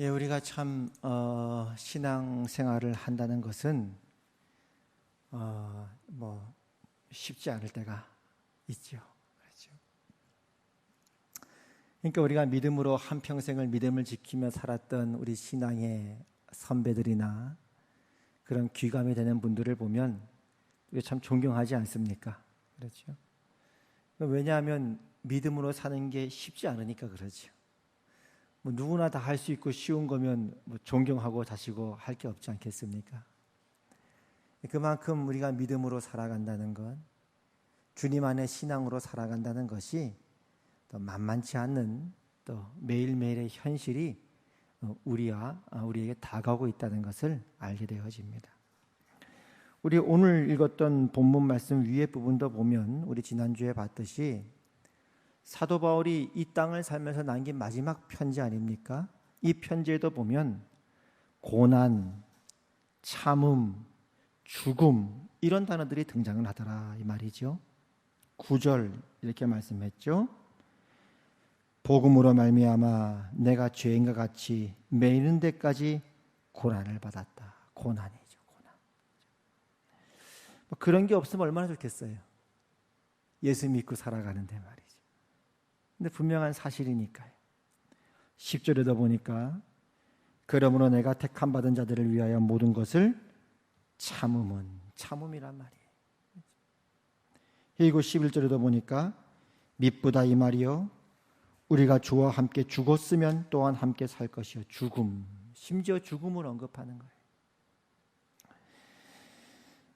예, 우리가 참 어, 신앙 생활을 한다는 것은 어, 뭐 쉽지 않을 때가 있죠. 그렇죠. 그러니까 우리가 믿음으로 한 평생을 믿음을 지키며 살았던 우리 신앙의 선배들이나 그런 귀감이 되는 분들을 보면 참 존경하지 않습니까? 그렇죠. 왜냐하면 믿음으로 사는 게 쉽지 않으니까 그러죠. 뭐 누구나 다 할 수 있고 쉬운 거면 뭐 존경하고 자시고 할 게 없지 않겠습니까? 그만큼 우리가 믿음으로 살아간다는 것, 주님 안에 신앙으로 살아간다는 것이 또 만만치 않는 또 매일매일의 현실이 어, 우리와 아, 우리에게 다가오고 있다는 것을 알게 되어집니다. 우리 오늘 읽었던 본문 말씀 위에 부분도 보면 우리 지난주에 봤듯이 사도 바울이 이 땅을 살면서 남긴 마지막 편지 아닙니까? 이 편지에도 보면 고난, 참음, 죽음 이런 단어들이 등장을 하더라 이 말이죠. 구절 이렇게 말씀했죠. 복음으로 말미암아 내가 죄인과 같이 매이는 데까지 고난을 받았다. 고난이죠, 고난. 뭐 그런 게 없으면 얼마나 좋겠어요. 예수 믿고 살아가는데 말이죠. 근데 분명한 사실이니까요. 10절에도 보니까 그러므로 내가 택함 받은 자들을 위하여 모든 것을 참음은 참음이란 말이에요. 그리고 11절에도 보니까 믿보다 이 말이요 우리가 주와 함께 죽었으면 또한 함께 살 것이요 죽음 심지어 죽음을 언급하는 거예요.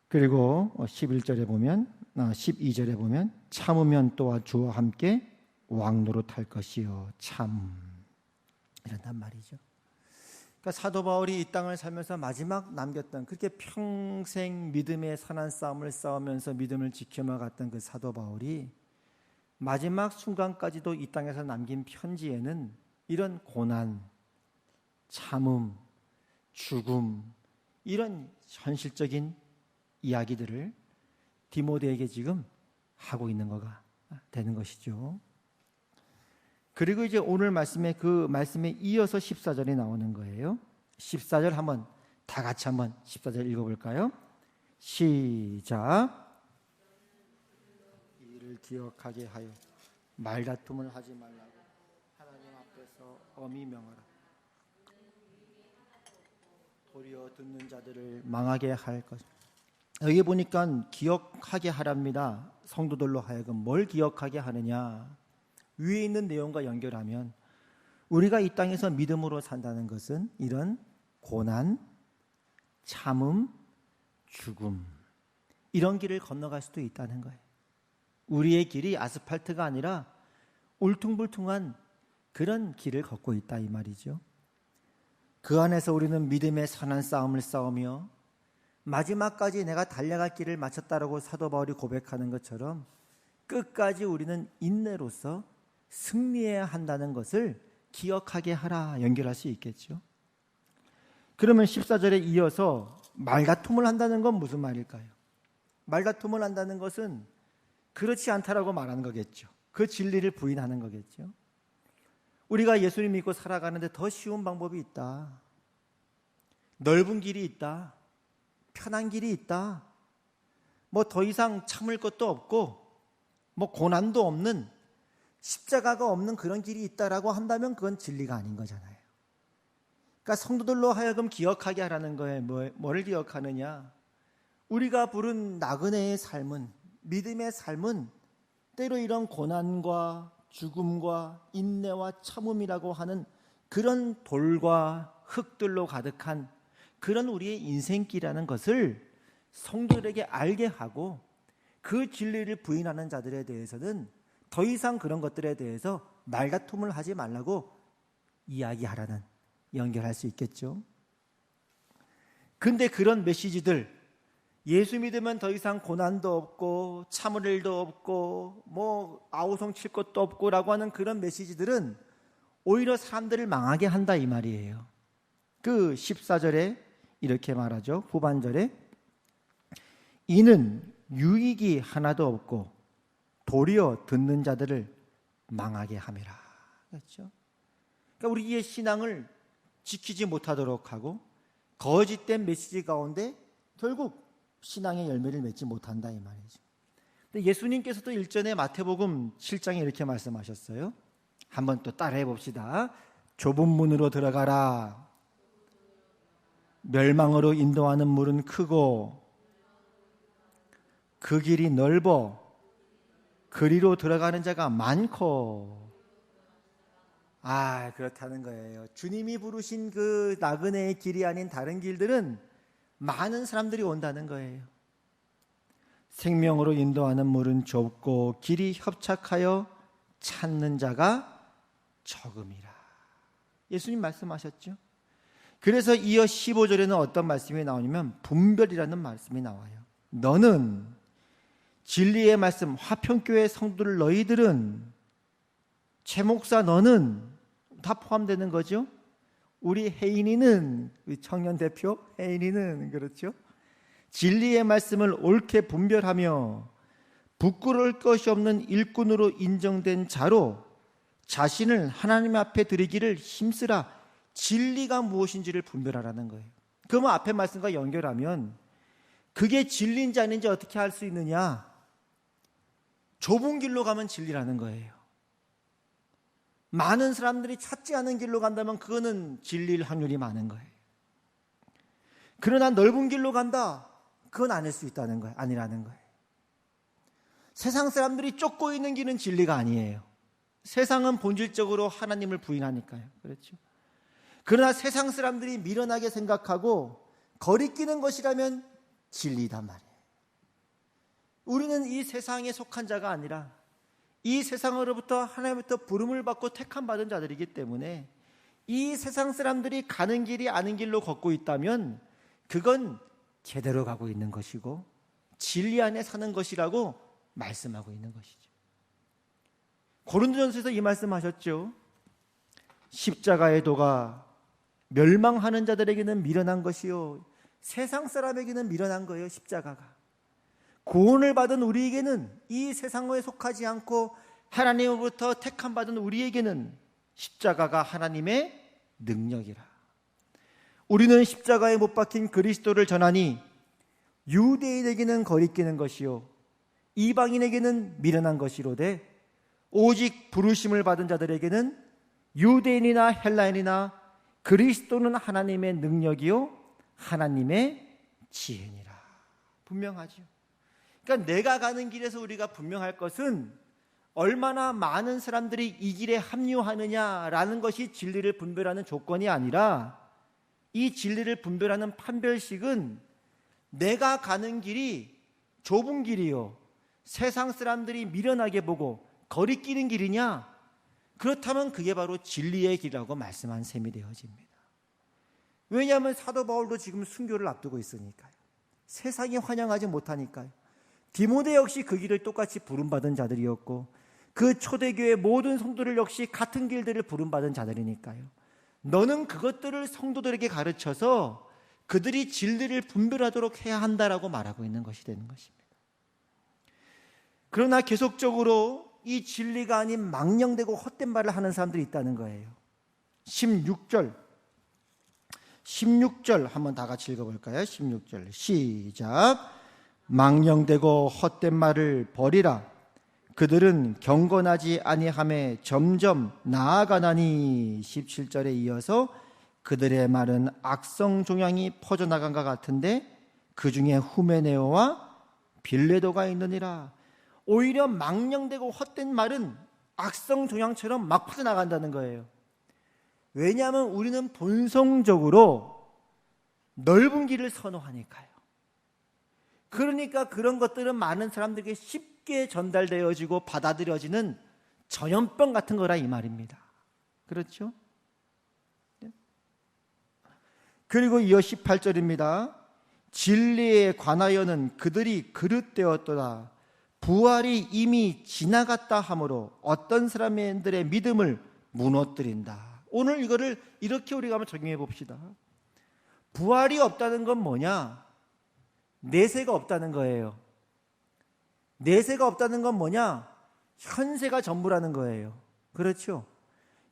그리고 11절에 보면 12절에 아, 보면 참으면 또한 주와 함께 왕노릇할 것이요 참 이런단 말이죠. 그러니까 사도 바울이 이 땅을 살면서 마지막 남겼던 그렇게 평생 믿음의 선한 싸움을 싸우면서 믿음을 지켜만 갔던 그 사도 바울이 마지막 순간까지도 이 땅에서 남긴 편지에는 이런 고난, 참음, 죽음 이런 현실적인 이야기들을 디모데에게 지금 하고 있는 거가 되는 것이죠. 그리고 이제 오늘 말씀에 그 말씀에 이어서 14절이 나오는 거예요. 14절 한번 다 같이 한번 14절 읽어 볼까요? 시작. 이를 기억하게 하여 말다툼을 하지 말라고 하나님 앞에서 엄히 명하라. 도리어 듣는 자들을 망하게 할 것. 여기 보니까 기억하게 하랍니다. 성도들로 하여금 뭘 기억하게 하느냐? 위에 있는 내용과 연결하면 우리가 이 땅에서 믿음으로 산다는 것은 이런 고난, 참음, 죽음 이런 길을 건너갈 수도 있다는 거예요. 우리의 길이 아스팔트가 아니라 울퉁불퉁한 그런 길을 걷고 있다 이 말이죠. 그 안에서 우리는 믿음의 선한 싸움을 싸우며 마지막까지 내가 달려갈 길을 마쳤다라고 사도 바울이 고백하는 것처럼 끝까지 우리는 인내로서 승리해야 한다는 것을 기억하게 하라 연결할 수 있겠죠. 그러면 14절에 이어서 말다툼을 한다는 건 무슨 말일까요? 말다툼을 한다는 것은 그렇지 않다라고 말하는 거겠죠. 그 진리를 부인하는 거겠죠. 우리가 예수님 믿고 살아가는데 더 쉬운 방법이 있다. 넓은 길이 있다. 편한 길이 있다. 뭐 더 이상 참을 것도 없고, 뭐 고난도 없는 십자가가 없는 그런 길이 있다라고 한다면 그건 진리가 아닌 거잖아요. 그러니까 성도들로 하여금 기억하게 하라는 거예요. 뭐, 뭘 기억하느냐? 우리가 부른 나그네의 삶은 믿음의 삶은 때로 이런 고난과 죽음과 인내와 참음이라고 하는 그런 돌과 흙들로 가득한 그런 우리의 인생길이라는 것을 성도들에게 알게 하고 그 진리를 부인하는 자들에 대해서는 더 이상 그런 것들에 대해서 말다툼을 하지 말라고 이야기하라는 연결할 수 있겠죠. 근데 그런 메시지들 예수 믿으면 더 이상 고난도 없고 참을 일도 없고 뭐 아우성 칠 것도 없고라고 하는 그런 메시지들은 오히려 사람들을 망하게 한다 이 말이에요. 그 14절에 이렇게 말하죠. 후반절에 이는 유익이 하나도 없고 도리어 듣는 자들을 망하게 함이라. 그렇죠? 그러니까 우리의 신앙을 지키지 못하도록 하고 거짓된 메시지 가운데 결국 신앙의 열매를 맺지 못한다 이 말이죠. 근데 예수님께서도 일전에 마태복음 7장에 이렇게 말씀하셨어요. 한번 또 따라해 봅시다. 좁은 문으로 들어가라. 멸망으로 인도하는 물은 크고 그 길이 넓어 그리로 들어가는 자가 많고 아 그렇다는 거예요. 주님이 부르신 그 나그네의 길이 아닌 다른 길들은 많은 사람들이 온다는 거예요. 생명으로 인도하는 물은 좁고 길이 협착하여 찾는 자가 적음이라. 예수님 말씀하셨죠. 그래서 이어 15절에는 어떤 말씀이 나오냐면 분별이라는 말씀이 나와요. 너는 진리의 말씀 화평교회 성도들 너희들은 최 목사 너는 다 포함되는 거죠. 우리 혜인이는 청년 대표 혜인이는 그렇죠. 진리의 말씀을 옳게 분별하며 부끄러울 것이 없는 일꾼으로 인정된 자로 자신을 하나님 앞에 드리기를 힘쓰라. 진리가 무엇인지를 분별하라는 거예요. 그러면 앞에 말씀과 연결하면 그게 진리인지 아닌지 어떻게 할수 있느냐? 좁은 길로 가면 진리라는 거예요. 많은 사람들이 찾지 않은 길로 간다면 그거는 진리일 확률이 많은 거예요. 그러나 넓은 길로 간다. 그건 아닐 수 있다는 거예요. 아니라는 거예요. 세상 사람들이 쫓고 있는 길은 진리가 아니에요. 세상은 본질적으로 하나님을 부인하니까요. 그렇죠. 그러나 세상 사람들이 미련하게 생각하고 거리끼는 것이라면 진리단 말이에요. 우리는 이 세상에 속한 자가 아니라 이 세상으로부터 하나님부터 부름을 받고 택함 받은 자들이기 때문에 이 세상 사람들이 가는 길이 아는 길로 걷고 있다면 그건 제대로 가고 있는 것이고 진리 안에 사는 것이라고 말씀하고 있는 것이죠. 고린도전서에서 이 말씀하셨죠. 십자가의 도가 멸망하는 자들에게는 미련한 것이요 세상 사람에게는 미련한 거예요. 십자가가. 구원을 받은 우리에게는 이 세상에 속하지 않고 하나님으로부터 택함 받은 우리에게는 십자가가 하나님의 능력이라. 우리는 십자가에 못 박힌 그리스도를 전하니 유대인에게는 거리끼는 것이요 이방인에게는 미련한 것이로되 오직 부르심을 받은 자들에게는 유대인이나 헬라인이나 그리스도는 하나님의 능력이요 하나님의 지혜니라. 분명하죠. 그러니까 내가 가는 길에서 우리가 분명할 것은 얼마나 많은 사람들이 이 길에 합류하느냐라는 것이 진리를 분별하는 조건이 아니라 이 진리를 분별하는 판별식은 내가 가는 길이 좁은 길이요. 세상 사람들이 미련하게 보고 거리끼는 길이냐? 그렇다면 그게 바로 진리의 길이라고 말씀한 셈이 되어집니다. 왜냐하면 사도 바울도 지금 순교를 앞두고 있으니까요. 세상이 환영하지 못하니까요. 디모데 역시 그 길을 똑같이 부름받은 자들이었고 그 초대교회 모든 성도들 역시 같은 길들을 부름받은 자들이니까요. 너는 그것들을 성도들에게 가르쳐서 그들이 진리를 분별하도록 해야 한다라고 말하고 있는 것이 되는 것입니다. 그러나 계속적으로 이 진리가 아닌 망령되고 헛된 말을 하는 사람들이 있다는 거예요. 16절 16절 한번 다 같이 읽어볼까요? 16절 시작 망령되고 헛된 말을 버리라. 그들은 경건하지 아니함에 점점 나아가나니 17절에 이어서 그들의 말은 악성 종양이 퍼져나간 것 같은데 그 중에 후메네오와 빌레도가 있느니라. 오히려 망령되고 헛된 말은 악성 종양처럼 막 퍼져나간다는 거예요. 왜냐하면 우리는 본성적으로 넓은 길을 선호하니까요. 그러니까 그런 것들은 많은 사람들에게 쉽게 전달되어지고 받아들여지는 전염병 같은 거라 이 말입니다. 그렇죠? 네. 그리고 이어 18절입니다. 진리에 관하여는 그들이 그릇되었도다. 부활이 이미 지나갔다 하므로 어떤 사람들의 믿음을 무너뜨린다. 오늘 이거를 이렇게 우리가 한번 적용해 봅시다. 부활이 없다는 건 뭐냐? 내세가 없다는 거예요. 내세가 없다는 건 뭐냐? 현세가 전부라는 거예요. 그렇죠?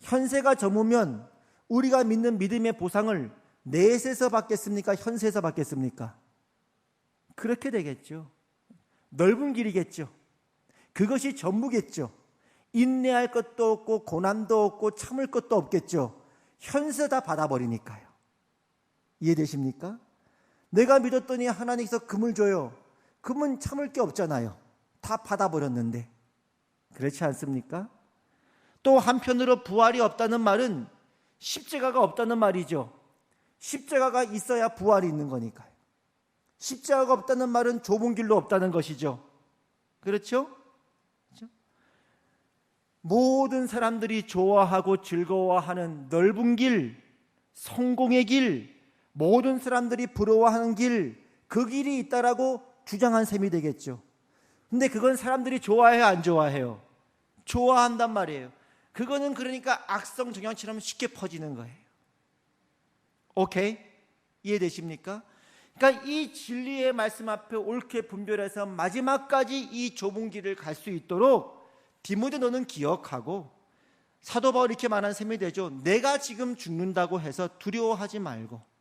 현세가 전무면 우리가 믿는 믿음의 보상을 내세에서 받겠습니까? 현세에서 받겠습니까? 그렇게 되겠죠. 넓은 길이겠죠. 그것이 전부겠죠. 인내할 것도 없고 고난도 없고 참을 것도 없겠죠. 현세 다 받아버리니까요. 이해되십니까? 내가 믿었더니 하나님께서 금을 줘요. 금은 참을 게 없잖아요. 다 받아버렸는데. 그렇지 않습니까? 또 한편으로 부활이 없다는 말은 십자가가 없다는 말이죠. 십자가가 있어야 부활이 있는 거니까요. 십자가가 없다는 말은 좁은 길로 없다는 것이죠. 그렇죠? 그렇죠? 모든 사람들이 좋아하고 즐거워하는 넓은 길, 성공의 길, 모든 사람들이 부러워하는 길, 그 길이 있다라고 주장한 셈이 되겠죠. 근데 그건 사람들이 좋아해요, 안 좋아해요? 좋아한단 말이에요. 그거는 그러니까 악성 종양처럼 쉽게 퍼지는 거예요. 오케이? 이해되십니까? 그러니까 이 진리의 말씀 앞에 옳게 분별해서 마지막까지 이 좁은 길을 갈 수 있도록 디모데 너는 기억하고 사도 바울 이렇게 말한 셈이 되죠. 내가 지금 죽는다고 해서 두려워하지 말고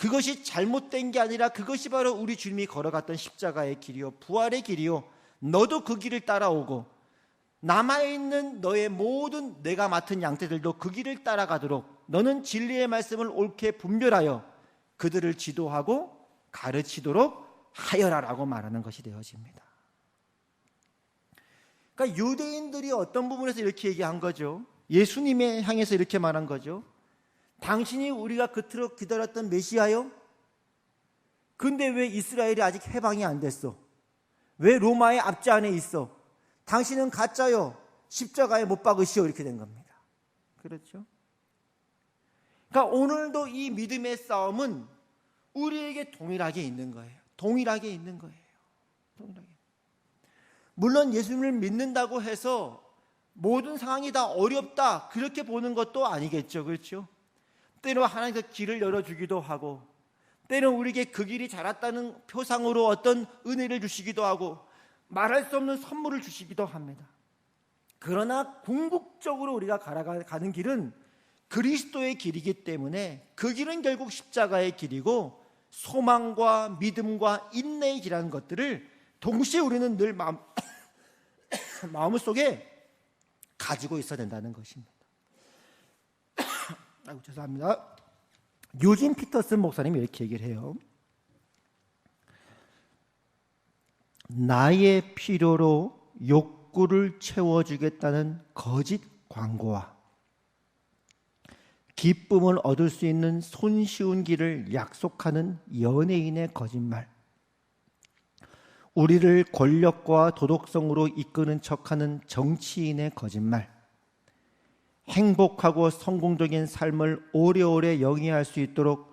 그것이 잘못된 게 아니라 그것이 바로 우리 주님이 걸어갔던 십자가의 길이요 부활의 길이요 너도 그 길을 따라오고 남아있는 너의 모든 내가 맡은 양떼들도 그 길을 따라가도록 너는 진리의 말씀을 옳게 분별하여 그들을 지도하고 가르치도록 하여라라고 말하는 것이 되어집니다. 그러니까 유대인들이 어떤 부분에서 이렇게 얘기한 거죠. 예수님에 향해서 이렇게 말한 거죠. 당신이 우리가 그토록 기다렸던 메시아요? 근데 왜 이스라엘이 아직 해방이 안 됐어? 왜 로마의 압제 안에 있어? 당신은 가짜요. 십자가에 못 박으시오. 이렇게 된 겁니다. 그렇죠? 그러니까 오늘도 이 믿음의 싸움은 우리에게 동일하게 있는 거예요. 동일하게 있는 거예요. 동일하게. 물론 예수님을 믿는다고 해서 모든 상황이 다 어렵다 그렇게 보는 것도 아니겠죠. 그렇죠? 때로 하나님께서 길을 열어주기도 하고 때로 우리에게 그 길이 자랐다는 표상으로 어떤 은혜를 주시기도 하고 말할 수 없는 선물을 주시기도 합니다. 그러나 궁극적으로 우리가 가는 길은 그리스도의 길이기 때문에 그 길은 결국 십자가의 길이고 소망과 믿음과 인내의 길이라는 것들을 동시에 우리는 늘 마음, 마음 속에 가지고 있어야 된다는 것입니다. 아이고 죄송합니다. 유진 피터슨 목사님이 이렇게 얘기를 해요. 나의 필요로 욕구를 채워주겠다는 거짓 광고와 기쁨을 얻을 수 있는 손쉬운 길을 약속하는 연예인의 거짓말. 우리를 권력과 도덕성으로 이끄는 척하는 정치인의 거짓말. 행복하고 성공적인 삶을 오래오래 영위할 수 있도록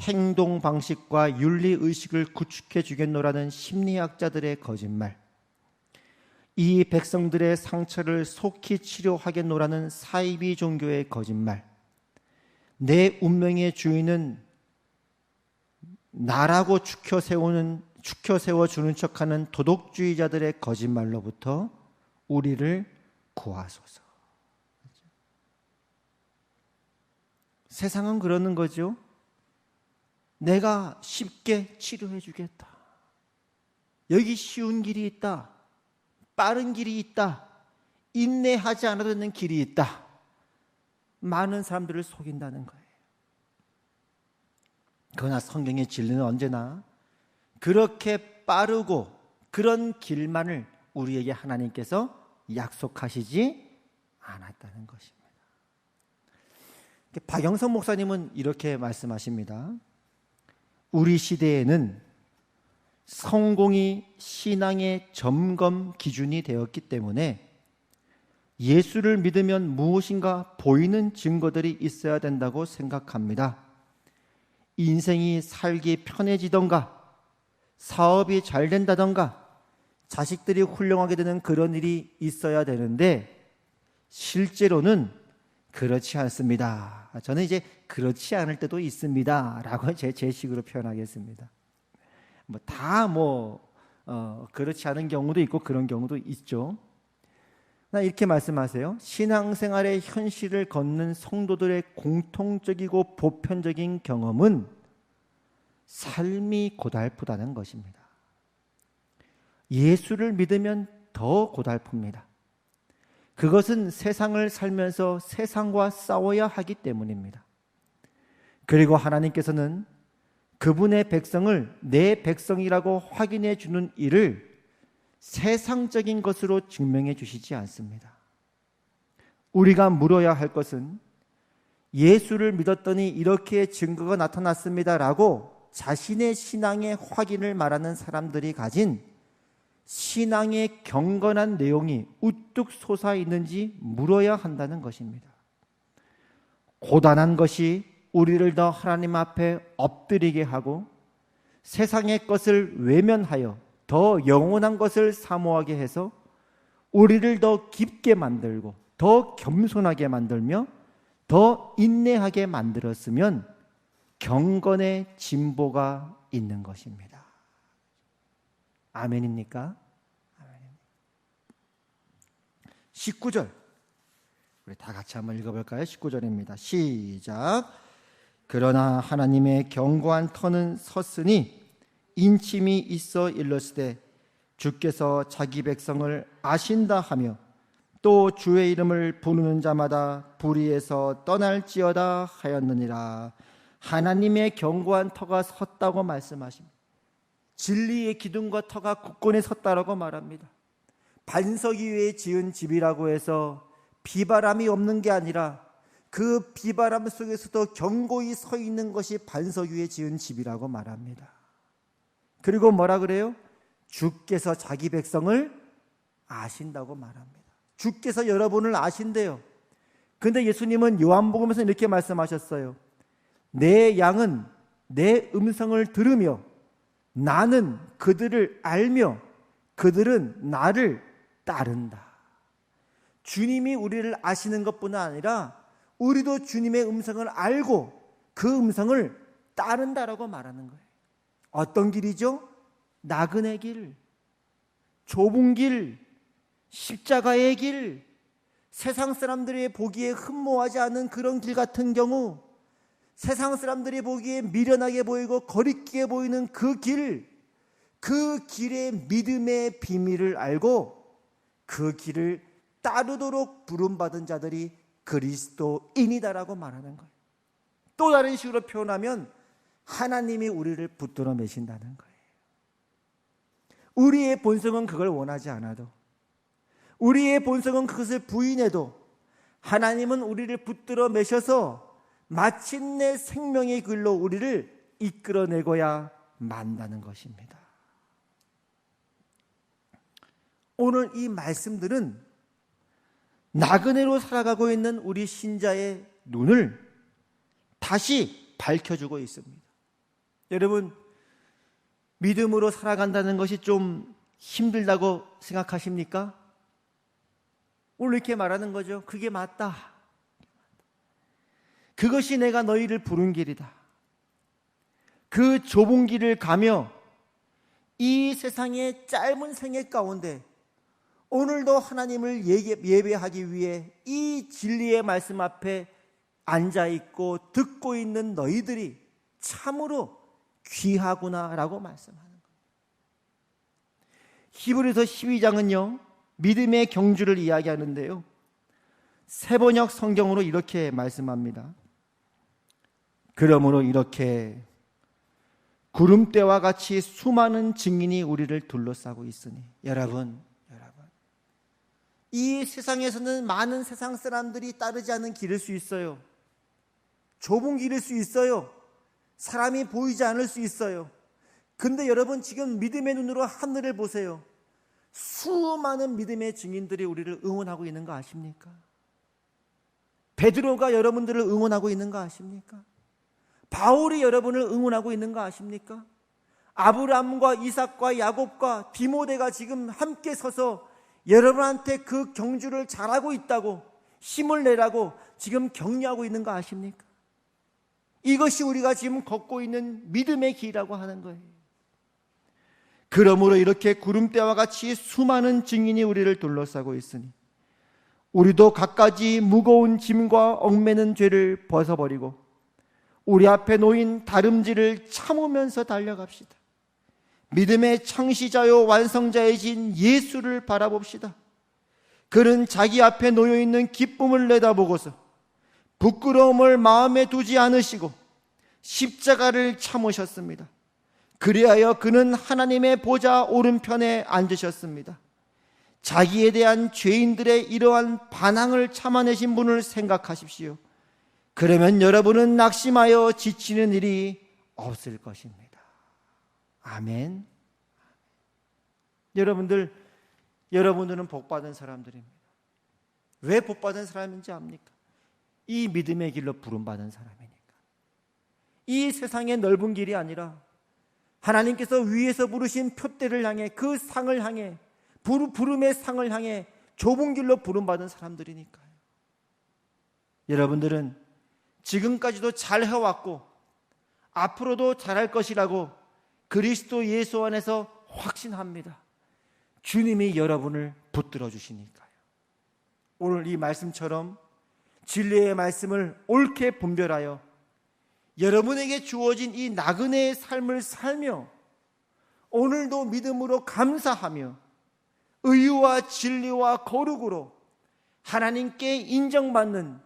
행동 방식과 윤리 의식을 구축해 주겠노라는 심리학자들의 거짓말. 이 백성들의 상처를 속히 치료하겠노라는 사이비 종교의 거짓말. 내 운명의 주인은 나라고 축혀 세우는 축혀 세워 주는 척하는 도덕주의자들의 거짓말로부터 우리를 구하소서. 세상은 그러는 거죠. 내가 쉽게 치료해 주겠다. 여기 쉬운 길이 있다. 빠른 길이 있다. 인내하지 않아도 되는 길이 있다. 많은 사람들을 속인다는 거예요. 그러나 성경의 진리는 언제나 그렇게 빠르고 그런 길만을 우리에게 하나님께서 약속하시지 않았다는 것입니다. 박영선 목사님은 이렇게 말씀하십니다. 우리 시대에는 성공이 신앙의 점검 기준이 되었기 때문에 예수를 믿으면 무엇인가 보이는 증거들이 있어야 된다고 생각합니다. 인생이 살기 편해지던가, 사업이 잘 된다던가, 자식들이 훌륭하게 되는 그런 일이 있어야 되는데, 실제로는 그렇지 않습니다. 저는 이제 그렇지 않을 때도 있습니다. 라고 제, 제 식으로 표현하겠습니다. 뭐, 다 뭐, 어, 그렇지 않은 경우도 있고 그런 경우도 있죠. 나 이렇게 말씀하세요. 신앙생활의 현실을 걷는 성도들의 공통적이고 보편적인 경험은 삶이 고달프다는 것입니다. 예수를 믿으면 더 고달픕니다. 그것은 세상을 살면서 세상과 싸워야 하기 때문입니다. 그리고 하나님께서는 그분의 백성을 내 백성이라고 확인해 주는 일을 세상적인 것으로 증명해 주시지 않습니다. 우리가 물어야 할 것은 예수를 믿었더니 이렇게 증거가 나타났습니다라고 자신의 신앙의 확인을 말하는 사람들이 가진 신앙의 경건한 내용이 우뚝 솟아 있는지 물어야 한다는 것입니다. 고단한 것이 우리를 더 하나님 앞에 엎드리게 하고 세상의 것을 외면하여 더 영원한 것을 사모하게 해서 우리를 더 깊게 만들고 더 겸손하게 만들며 더 인내하게 만들었으면 경건의 진보가 있는 것입니다. 아멘입니까? 19절. 우리 다 같이 한번 읽어볼까요? 19절입니다. 시작. 그러나 하나님의 견고한 터는 섰으니 인침이 있어 일렀으되 주께서 자기 백성을 아신다 하며 또 주의 이름을 부르는 자마다 불의에서 떠날지어다 하였느니라 하나님의 견고한 터가 섰다고 말씀하십니다. 진리의 기둥과 터가 굳건히 섰다라고 말합니다. 반석 위에 지은 집이라고 해서 비바람이 없는 게 아니라 그 비바람 속에서도 견고히 서 있는 것이 반석 위에 지은 집이라고 말합니다. 그리고 뭐라 그래요? 주께서 자기 백성을 아신다고 말합니다. 주께서 여러분을 아신대요. 근데 예수님은 요한복음에서 이렇게 말씀하셨어요. 내 양은 내 음성을 들으며 나는 그들을 알며 그들은 나를 따른다. 주님이 우리를 아시는 것뿐 아니라 우리도 주님의 음성을 알고 그 음성을 따른다라고 말하는 거예요. 어떤 길이죠? 나그네 길, 좁은 길, 십자가의 길, 세상 사람들이 보기에 흠모하지 않은 그런 길 같은 경우, 세상 사람들이 보기에 미련하게 보이고 거리끼게 보이는 그 길, 그 길의 믿음의 비밀을 알고 그 길을 따르도록 부름받은 자들이 그리스도인이다라고 말하는 거예요. 또 다른 식으로 표현하면 하나님이 우리를 붙들어 매신다는 거예요. 우리의 본성은 그걸 원하지 않아도 우리의 본성은 그것을 부인해도 하나님은 우리를 붙들어 매셔서 마침내 생명의 길로 우리를 이끌어내고야 만다는 것입니다. 오늘 이 말씀들은 나그네로 살아가고 있는 우리 신자의 눈을 다시 밝혀주고 있습니다. 여러분, 믿음으로 살아간다는 것이 좀 힘들다고 생각하십니까? 오늘 이렇게 말하는 거죠. 그게 맞다. 그것이 내가 너희를 부른 길이다. 그 좁은 길을 가며 이 세상의 짧은 생애 가운데 오늘도 하나님을 예배하기 위해 이 진리의 말씀 앞에 앉아 있고 듣고 있는 너희들이 참으로 귀하구나라고 말씀하는 거예요. 히브리서 12장은요. 믿음의 경주를 이야기하는데요. 세번역 성경으로 이렇게 말씀합니다. 그러므로 이렇게 구름대와 같이 수많은 증인이 우리를 둘러싸고 있으니 여러분 여러분 이 세상에서는 많은 세상 사람들이 따르지 않는 길일 수 있어요. 좁은 길일 수 있어요. 사람이 보이지 않을 수 있어요. 근데 여러분 지금 믿음의 눈으로 하늘을 보세요. 수많은 믿음의 증인들이 우리를 응원하고 있는 거 아십니까? 베드로가 여러분들을 응원하고 있는 거 아십니까? 바울이 여러분을 응원하고 있는 거 아십니까? 아브람과 이삭과 야곱과 디모데가 지금 함께 서서 여러분한테 그 경주를 잘하고 있다고 힘을 내라고 지금 격려하고 있는 거 아십니까? 이것이 우리가 지금 걷고 있는 믿음의 길이라고 하는 거예요. 그러므로 이렇게 구름대와 같이 수많은 증인이 우리를 둘러싸고 있으니 우리도 갖가지 무거운 짐과 얽매는 죄를 벗어버리고 우리 앞에 놓인 다름질을 참으면서 달려갑시다. 믿음의 창시자요 완성자이신 예수를 바라봅시다. 그는 자기 앞에 놓여 있는 기쁨을 내다보고서 부끄러움을 마음에 두지 않으시고 십자가를 참으셨습니다. 그리하여 그는 하나님의 보좌 오른편에 앉으셨습니다. 자기에 대한 죄인들의 이러한 반항을 참아내신 분을 생각하십시오. 그러면 여러분은 낙심하여 지치는 일이 없을 것입니다. 아멘. 여러분들, 여러분들은 복받은 사람들입니다. 왜 복받은 사람인지 압니까? 이 믿음의 길로 부름받은 사람이니까. 이 세상의 넓은 길이 아니라 하나님께서 위에서 부르신 표대를 향해 그 상을 향해 부름의 상을 향해 좁은 길로 부름받은 사람들이니까요. 여러분들은 지금까지도 잘 해왔고 앞으로도 잘할 것이라고 그리스도 예수 안에서 확신합니다. 주님이 여러분을 붙들어 주시니까요. 오늘 이 말씀처럼 진리의 말씀을 옳게 분별하여 여러분에게 주어진 이 나그네의 삶을 살며 오늘도 믿음으로 감사하며 의와 진리와 거룩으로 하나님께 인정받는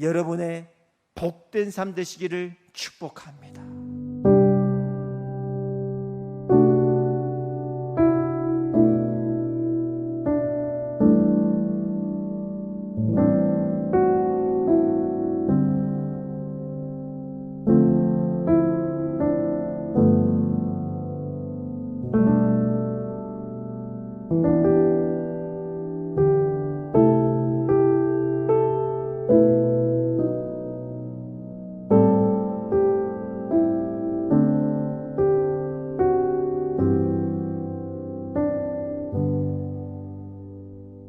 여러분의 복된 삶 되시기를 축복합니다.